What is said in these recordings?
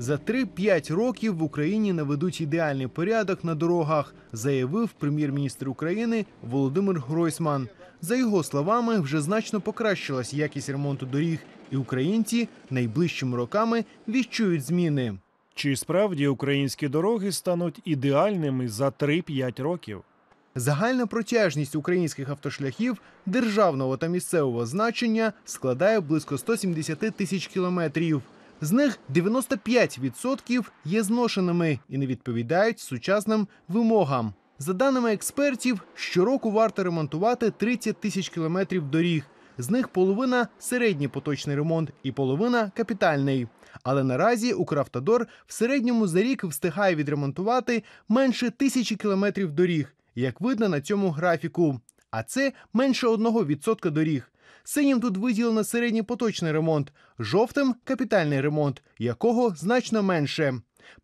За 3-5 років в Україні наведуть ідеальний порядок на дорогах, заявив прем'єр-міністр України Володимир Гройсман. За його словами, вже значно покращилась якість ремонту доріг, і українці найближчими роками відчують зміни. Чи справді українські дороги стануть ідеальними за 3-5 років? Загальна протяжність українських автошляхів державного та місцевого значення складає близько 170 тисяч кілометрів. З них 95% є зношеними і не відповідають сучасним вимогам. За даними експертів, щороку варто ремонтувати 30 тисяч кілометрів доріг. З них половина середній поточний ремонт і половина капітальний. Але наразі Укравтодор в середньому за рік встигає відремонтувати менше тисячі кілометрів доріг, як видно на цьому графіку. А це менше 1% доріг. Синім тут виділено середній поточний ремонт, жовтим капітальний ремонт, якого значно менше.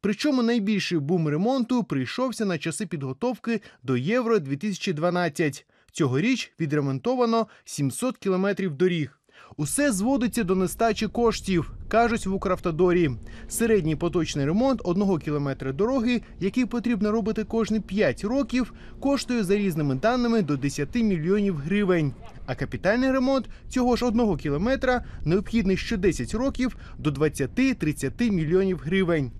Причому найбільший бум ремонту прийшовся на часи підготовки до Євро 2012. Цьогоріч відремонтовано 700 кілометрів доріг. Усе зводиться до нестачі коштів, кажуть в Укравтодорі. Середній поточний ремонт одного кілометра дороги, який потрібно робити кожні 5 років, коштує за різними даними до 10 мільйонів гривень. А капітальний ремонт цього ж одного кілометра необхідний що 10 років до 20-30 мільйонів гривень.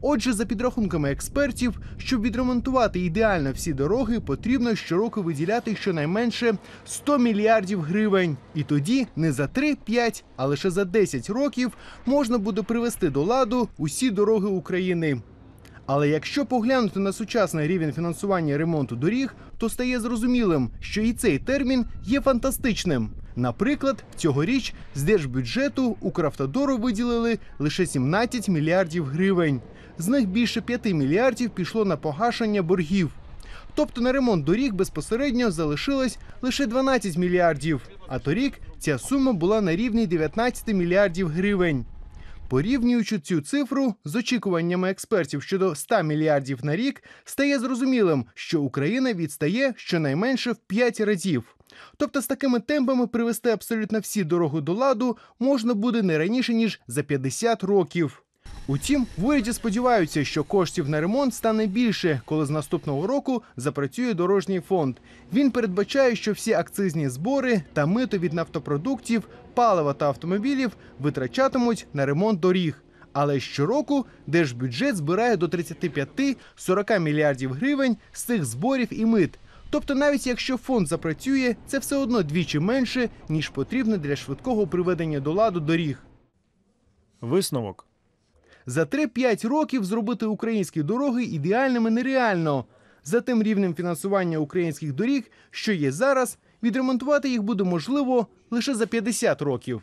Отже, за підрахунками експертів, щоб відремонтувати ідеально всі дороги, потрібно щороку виділяти щонайменше 100 мільярдів гривень. І тоді не за 3-5, а лише за 10 років можна буде привести до ладу усі дороги України. Але якщо поглянути на сучасний рівень фінансування ремонту доріг, то стає зрозумілим, що і цей термін є фантастичним. Наприклад, цьогоріч з держбюджету Укравтодору виділили лише 17 мільярдів гривень. З них більше 5 мільярдів пішло на погашення боргів. Тобто на ремонт доріг безпосередньо залишилось лише 12 мільярдів. А торік ця сума була на рівні 19 мільярдів гривень. Порівнюючи цю цифру з очікуваннями експертів щодо 100 мільярдів на рік, стає зрозумілим, що Україна відстає щонайменше в 5 разів. Тобто з такими темпами привести абсолютно всі дороги до ладу можна буде не раніше ніж за 50 років. Утім, в уряді сподіваються, що коштів на ремонт стане більше, коли з наступного року запрацює дорожній фонд. Він передбачає, що всі акцизні збори та мито від нафтопродуктів, палива та автомобілів витрачатимуть на ремонт доріг. Але щороку держбюджет збирає до 35-40 мільярдів гривень з цих зборів і мит. Тобто, навіть якщо фонд запрацює, це все одно двічі менше, ніж потрібно для швидкого приведення до ладу доріг. Висновок. За 3-5 років зробити українські дороги ідеальними нереально. За тим рівнем фінансування українських доріг, що є зараз, відремонтувати їх буде можливо лише за 50 років.